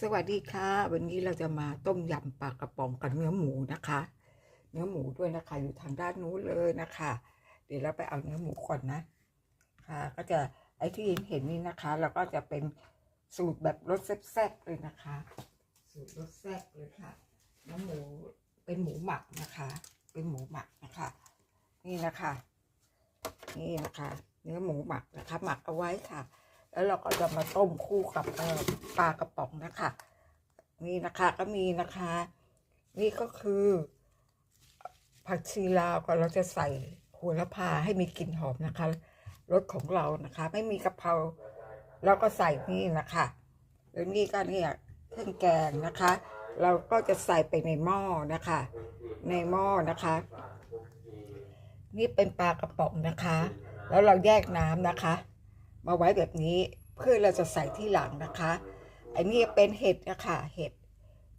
สวัสดีค่ะ วันนี้เราจะมาต้มยำปลากระป๋องกับเนื้อหมูนะคะ เนื้อหมูด้วยนะคะอยู่ทางด้านนู้นเลยนะคะ เดี๋ยวเราไปเอาเนื้อหมูก่อนนะ ค่ะ ก็จะไอ้ที่เห็นนี่นะคะเราก็จะเป็นสูตรแบบรสแซ่บๆเลยนะคะ สูตรรสแซ่บเลยค่ะ เนื้อหมูเป็นหมูหมักนะคะ เป็นหมูหมักนะคะ นี่นะคะ นี่นะคะ เนื้อหมูหมักนะคะ หมักเอาไว้ค่ะ แล้วเราก็จะมาต้มคู่กับปลากระป๋องนะคะนี่นะคะก็มีนะคะ นี่ก็คือ ผักชีลาวก็เราจะใส่โหระพาให้มีกลิ่นหอมนะคะรสของเรานะคะ ไม่มีกะเพราเราก็ใส่นี่นะคะแล้วนี่ก็เนี่ยเครื่องแกงนะคะ เราก็จะใส่ไปในหม้อนะคะ ในหม้อนะคะ นี่เป็นปลากระป๋องนะคะ แล้วเราแยกน้ำนะคะ มาไว้แบบนี้เพื่อเราจะใส่ที่หลังนะคะไอ้นี่เป็นเห็ดนะคะเห็ด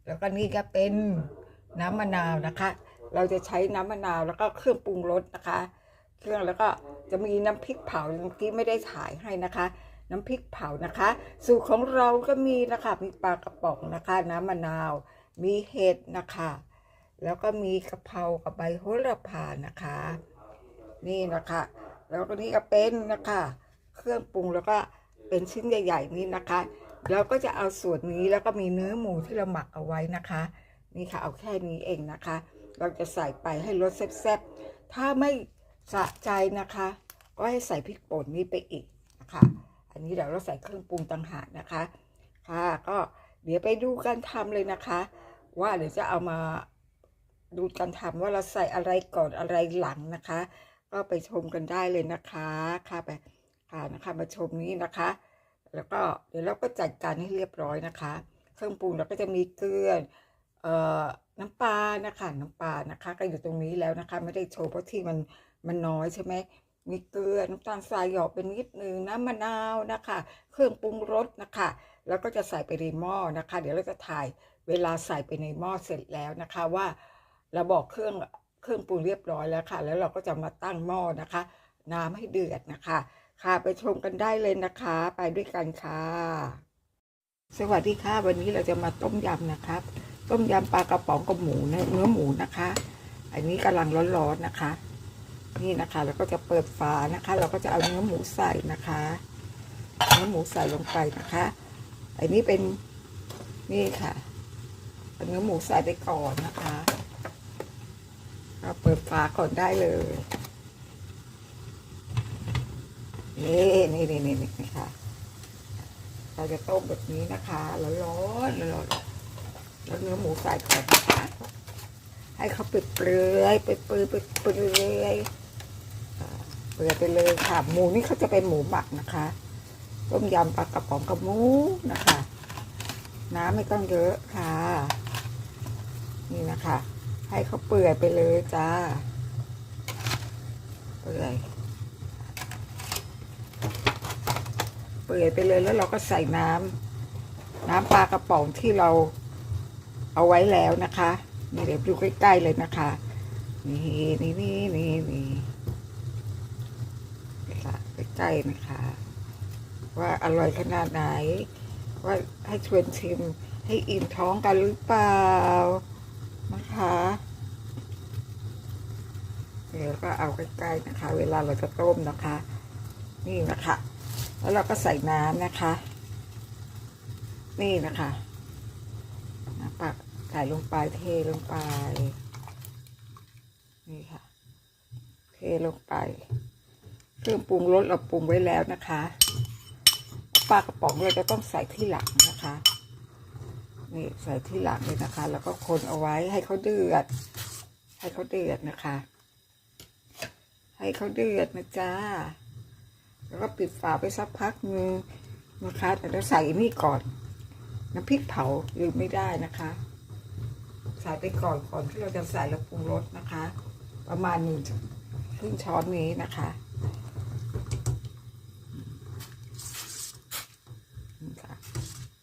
แล้วก็นี่ก็เป็นน้ำมะนาวนะคะ เราจะใช้น้ำมะนาวแล้วก็เครื่องปรุงรสนะคะ เครื่องแล้วก็จะมีน้ำพริกเผาเมื่ไม่ได้ถ่ายให้นะคะ น้ำพริกเผานะคะ สูตรของเราก็มีนะคะมีปลากระป๋องนะคะ น้ำมะนาว มีเห็ดนะคะ แล้วก็มีกะเพรากับใบโหระพานะคะ นี่นะคะ แล้วก็นี่ก็เป็นนะคะ เครื่องปรุงแล้วก็เป็นชิ้นใหญ่ ๆ นี้นะคะ เราก็จะเอาส่วนนี้แล้วก็มีเนื้อหมูที่เราหมักเอาไว้นะคะ นี่ค่ะเอาแค่นี้เองนะคะ เราจะใส่ไปให้รสแซ่บๆถ้าไม่สะใจนะคะ ก็ให้ใส่พริกป่นนี้ไปอีกนะคะ อันนี้เดี๋ยวเราใส่เครื่องปรุงต่างหากนะคะ ค่ะ ก็เดี๋ยวไปดูการทำเลยนะคะ ว่าเดี๋ยวจะเอามาดูการทำว่าเราใส่อะไรก่อนอะไรหลังนะคะ ก็ไปชมกันได้เลยนะคะ ค่ะไป ค่ะนะคะ มาชมนี้นะคะ แล้วก็เดี๋ยวเราก็จัดการให้เรียบร้อยนะคะ เครื่องปรุงเราก็จะมีเกลือเอ่อน้ำปลานะคะน้ำปลานะคะ ก็อยู่ตรงนี้แล้วนะคะ ไม่ได้โชว์เพราะที่มันมันน้อยใช่ไหมมีเกลือน้ำตาลทรายหยอกเป็นนิดนึงน้ำมะนาวนะคะ เครื่องปรุงรสนะคะ แล้วก็จะใส่ไปในหม้อนะคะ เดี๋ยวเราจะถ่ายเวลาใส่ไปในหม้อเสร็จแล้วนะคะว่าเราบอกเครื่องเครื่องปรุงเรียบร้อยแล้วค่ะ แล้วเราก็จะมาตั้งหม้อนะคะ น้ำให้เดือดนะคะ ค่ะไปชมกันได้เลยนะคะ ไปด้วยกันค่ะ สวัสดีค่ะ วันนี้เราจะมาต้มยำนะครับ ต้มยำปลากระป๋องกับหมูเนื้อหมูนะคะ อันนี้กำลังร้อนๆนะคะ นี่นะคะแล้วก็จะเปิดฝานะคะ เราก็จะเอาเนื้อหมูใส่นะคะ เนื้อหมูใส่ลงไปนะคะ อันนี้เป็นนี่ค่ะเนื้อหมูใส่ไปก่อนนะคะเราเปิดฝาก่อนได้เลย นี่นี่นี่นี่นี่ค่ะ เราจะต้มแบบนี้นะคะแล้วร้อนๆร้อนแล้วเนื้อหมูใส่ก่อนนะคะให้เขาเปื่อยเปลือยเปื่อยเปื่อยเปื่อยเปื่อยเปื่อยไปเลยค่ะ หมูนี่เขาจะเป็นหมูหมักนะคะ ต้มยำปลากระป๋องกับหมูนะคะ น้ำไม่ต้องเยอะค่ะ นี่นะคะ ให้เขาเปื่อยไปเลยจ้า เปื่อย ปื่อยไปเลยแล้วเราก็ใส่น้ำน้ำปลากระป๋องที่เราเอาไว้แล้วนะคะนี่เดี๋ยวดูใกล้ๆเลยนะคะ นี่นี่นี่นี่นี่ใกล้ๆนะคะ ว่าอร่อยขนาดไหน ว่าให้ชวนชิมให้อิ่มท้องกันหรือเปล่านะคะเดี๋ยวก็เอาใกล้ๆนะคะ เวลาเราจะต้มนะคะ นี่นะคะ แล้วเราก็ใส่น้ำนะคะ นี่นะคะปักใส่ลงไปเทลงไป นี่ค่ะ เทลงไป เครื่องปรุงรสเราปรุงไว้แล้วนะคะปลากระป๋องเราจะต้องใส่ที่หลังนะคะ นี่ใส่ที่หลังเลยนะคะ แล้วก็คนเอาไว้ให้เขาเดือด ให้เขาเดือดนะคะ ให้เขาเดือดนะจ้า แล้วก็ปิดฝาไปสักพักนึงนะคะ แต่เราใส่นี่ก่อน น้ำพริกเผาลืมไม่ได้นะคะ ใส่ไปก่อนก่อนที่เราจะใส่แล้วปรุงรสนะคะ ประมาณหนึ่งครึ่งช้อนนี้นะคะนี่ค่ะ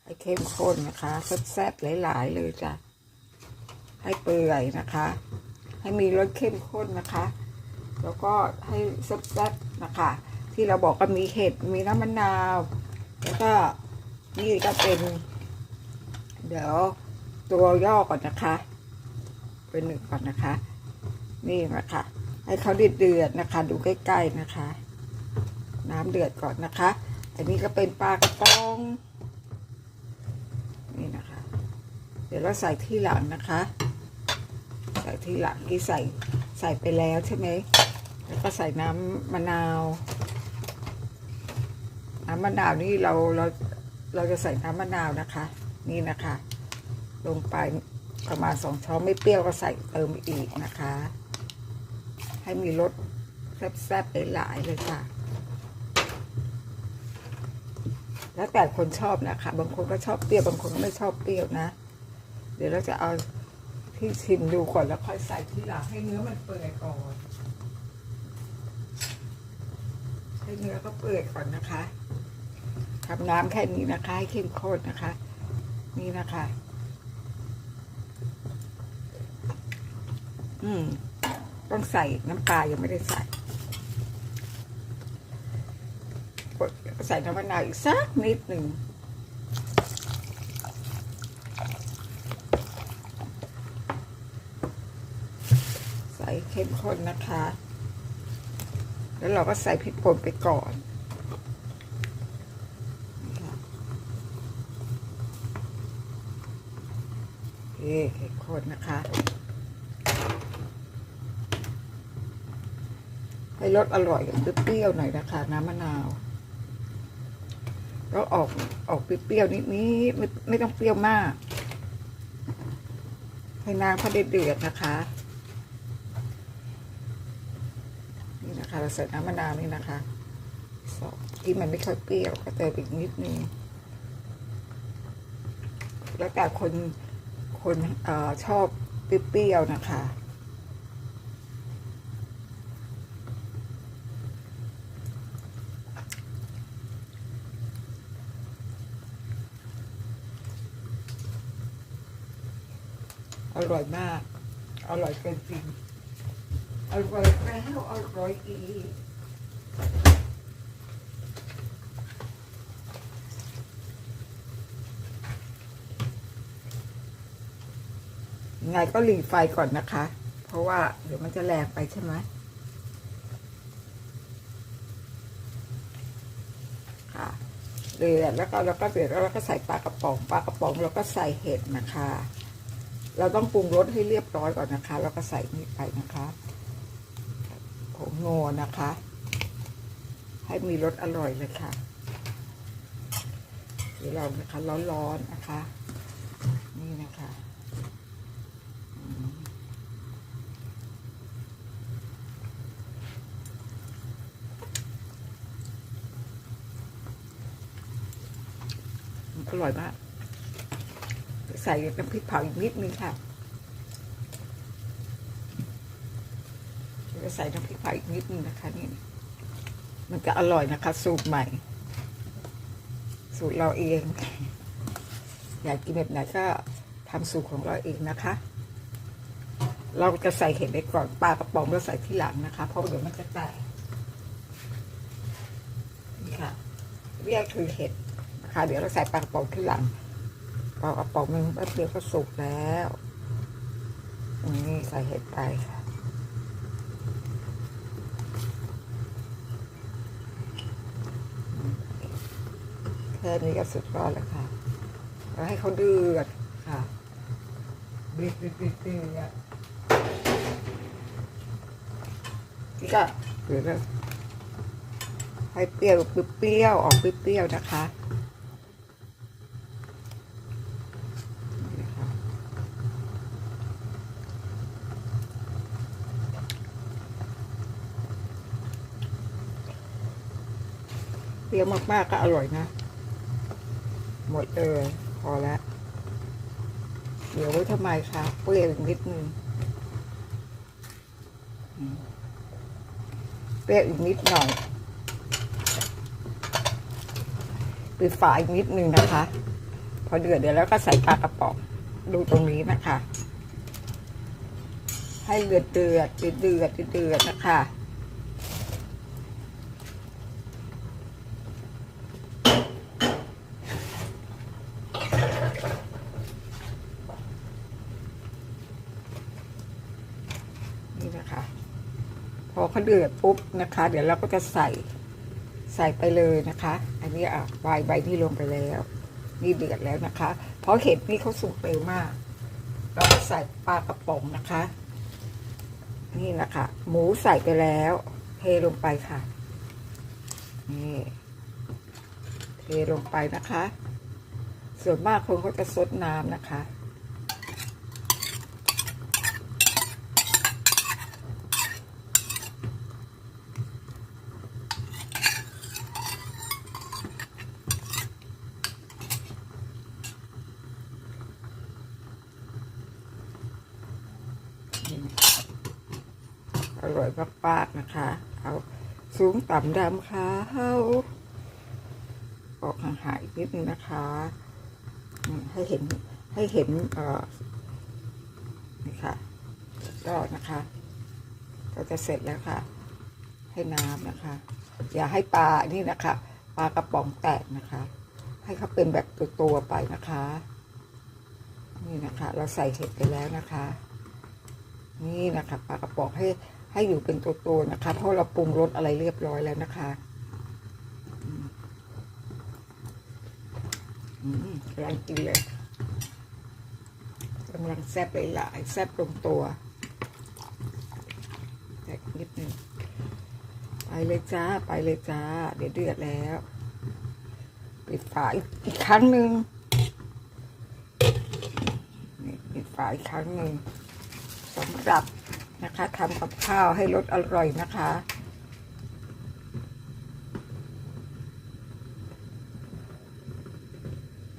ให้เข้มข้นนะคะแซ่บๆหลายๆเลยจ้ะให้เปื่อยนะคะ ให้มีรสเข้มข้นนะคะ แล้วก็ให้แซ่บๆนะคะ ที่เราบอกก็มีเห็ดมีน้ำมะนาว แล้วก็นี่ก็เป็น เดี๋ยวตัวย่อก่อนนะคะ เป็นหนึ่งก่อนนะคะ นี่นะคะ ให้เขาเดือดเดือดๆนะคะ ดูใกล้ๆนะคะ น้ำเดือดก่อนนะคะ อันนี้ก็เป็นปลากระป๋องนี่นะคะ เดี๋ยวเราใส่ที่หลังนะคะ ใส่ที่หลังที่ใส่ใส่ไปแล้วใช่ไหมแล้วก็ใส่น้ำมะนาว น้ำมะนาวนี่เราเราเราจะใส่น้ำมะนาวนะคะ นี่นะคะ ลงไปประมาณสองช้อนไม่เปรี้ยวก็ใส่เติมอีกนะคะ ให้มีรสแซ่บๆหลายๆเลยค่ะ แล้วแต่คนชอบนะคะ บางคนก็ชอบเปรี้ยว บางคนก็ไม่ชอบเปรี้ยวนะ เดี๋ยวเราจะเอาที่ชิมดูก่อนแล้วค่อยใส่ที่หลังให้เนื้อมันเปื่อยก่อนให้เนื้อก็เปื่อยก่อนนะคะ ทำน้ำแค่นี้นะคะให้เข้มข้นนะคะ นี่นะคะ อืม ต้องใส่น้ำปลายังไม่ได้ใส่ใส่น้ำมะนาวอีกสักนิดหนึ่งใส่เข้มข้นนะคะ แล้วเราก็ใส่พริกป่นไปก่อนนะคะโอ เคเข้มข้นนะคะ ให้รสอร่อยกับเปรี้ยวๆหน่อยนะคะ น้ำมะนาวแล้วออกออกเปรี้ยวๆนิดนี้ไม่ไม่ต้องเปรี้ยวมาก ให้น้ำเขาได้เดือดนะคะ นี่นะคะ เราใส่น้ำมะนาวนี่นะคะสองที่มันไม่ค่อยเปรี้ยวก็เติมอีกนิดนึงแล้วแต่คน คนเอ่อชอบเปรี้ยวๆนะคะ อร่อยมาก อร่อยเกินจริงอร่อยแล้วอร่อยอีก ไงก็หลีไฟก่อนนะคะ เพราะว่าเดี๋ยวมันจะแรงไปใช่ไหมค่ะเดือดแล้วก็แล้วก็เดือดแล้วเราก็ใส่ปลากระป๋องปลากระป๋องแล้วก็ใส่เห็ดนะคะ เราต้องปรุงรสให้เรียบร้อยก่อนนะคะ แล้วก็ใส่นี่ไปนะคะผงนัวนะคะ ให้มีรสอร่อยเลยค่ะเดี๋ยวเรานะคะร้อนๆนะคะ นี่นะคะอืม อร่อยมาก ใส่น้ำพริกเผาอีกนิดนึงค่ะจะใส่น้ำพริกเผาอีกนิดนึงนะคะนี่ มันจะอร่อยนะคะ สูตรใหม่ สูตรเราเอง อยากกินแบบไหนก็ทำสูตรของเราเองนะคะ เราจะใส่เห็ดไปก่อนปลากระป๋องเราใส่ที่หลังนะคะ เพราะเดี๋ยวมันจะแตกนี่ค่ะเรียกคือเห็ด นะคะ เดี๋ยวเราใส่ปลากระป๋องที่หลังปลากระป๋องหนึงแป๊บเดียวก็สุกแล้วนี่ใส่เห็ดไปค่ะแค่นี้ก็สุดยอดแล้วค่ะแล้วให้เขาเดือดค่ะเดือดเดือดเดือดเดือดนี่ก็เดือดแล้วให้เปรี้ยวเปรี้ยวออกเปรี้ยวนะคะนี่ค่ะ เป รี้ยวมากๆก็อร่อยนะ หมดเลยพอแล้ว เดี๋ยวไว้ทำไมคะเปรี้ยวอีกนิดนึงเปรี้ยวอีกนิดหน่อยปิดฝาอีกนิดนึงนะคะ พอเดือดเดี๋ยวแล้วก็ใส่ปลากระป๋องดูตรงนี้นะคะ ให้เดือดเดือดเดือดเดือดนะคะ เขาเดือดปุ๊บนะคะ เดี๋ยวเราก็จะใส่ใส่ไปเลยนะคะ อันนี้อะวายใบนี่ลงไปแล้ว นี่เดือดแล้วนะคะ เพราะเห็ดนี่เขาสุกเร็วมาก เราก็ใส่ปลากระป๋องนะคะ นี่นะคะ หมูใส่ไปแล้วเทลงไปค่ะ นี่เทลงไปนะคะ ส่วนมากคนเขาจะซดน้ำนะคะ อร่อยมากๆ นะคะเอาสูงต่ำดำค่ะเอาออกห่างๆอีกนิดนึงนะคะ ให้เห็นให้เห็นเอ่อนี่ค่ะก็นะคะ ก็จะเสร็จแล้วค่ะ ให้น้ำนะคะ อย่าให้ปลานี่นะคะปลากระป๋องแตกนะคะ ให้เขาเป็นแบบตัวๆไปนะคะ นี่นะคะ เราใส่เห็ดไปแล้วนะคะ นี่นะคะปลากระป๋องให้ ให้อยู่เป็นตัวๆนะคะ เพราะเราปรุงรสอะไรเรียบร้อยแล้วนะคะกำลังกินเลยกำลังแซ่บหลายๆแซ่บลงตัวแต่นิดนึงไปเลยจ้า ไปเลยจ้า เดี๋ยวเดือดแล้วปิดฝาอีกครั้งหนึ่งปิดฝาอีกครั้งหนึ่งสำหรับ นะคะทำกับข้าวให้รสอร่อยนะคะ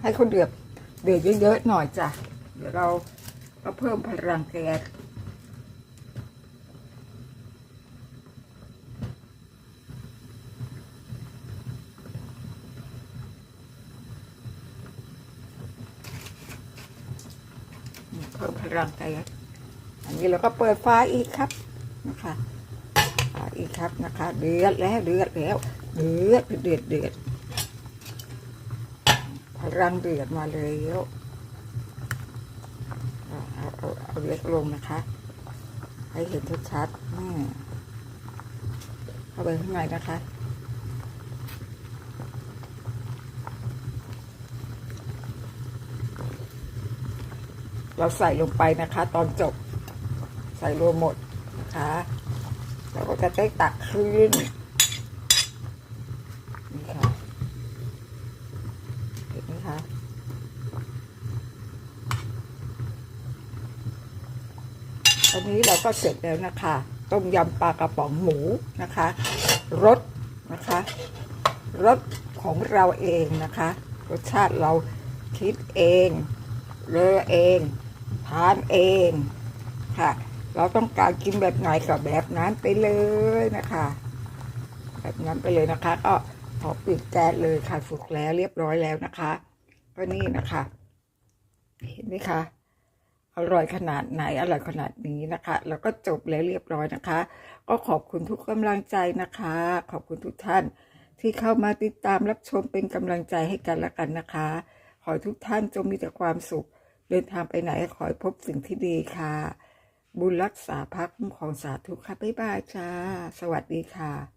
ให้เขาเดือดเดือดเยอะๆหน่อยจ้ะ เดี๋ยวเราก็เพิ่มพลังแก๊สเพิ่มพลังแก๊ส นนี้เราก็เปิดไฟอีกครับนะคะอีกครับนะคะ เดือดแล้วเดือดแล้วเดือดเดือดเดือดพลังเดือดมาแล้วเอาเอาเอาเอาเล็กลงนะคะ ให้เห็นชัดๆอืมเข้าไปข้างในนะคะเราใส่ลงไปนะคะ ตอนจบ ส่รวมหมดนะคะเราก็จะได้ตักขึ้นนี่ค่ะเห็นไหมคะตอนนี้เราก็เสร็จแล้วนะคะ ต้มยำปลากระป๋องหมูนะคะรสนะคะรสของเราเองนะคะ รสชาติเราคิดเองเลอเอง ทานเองค่ะ เราต้องการกินแบบไหนก็แบบนั้นไปเลยนะคะ แบบนั้นไปเลยนะคะ ก็ขอปิดแก๊สเลยค่ะสุกแล้วเรียบร้อยแล้วนะคะ ก็นี่นะคะ เห็นไหมคะอร่อยขนาดไหนอร่อยขนาดนี้นะคะ แล้วก็จบแล้วเรียบร้อยนะคะ ก็ขอบคุณทุกกำลังใจนะคะ ขอบคุณทุกท่านที่เข้ามาติดตามรับชมเป็นกำลังใจให้กันและกันนะคะ ขอให้ทุกท่านจงมีแต่ความสุข เดินทางไปไหนขอให้พบสิ่งที่ดีค่ะ บุญรักษาพักของสาธุค่ะบ๊ายบายจ้า สวัสดีค่ะ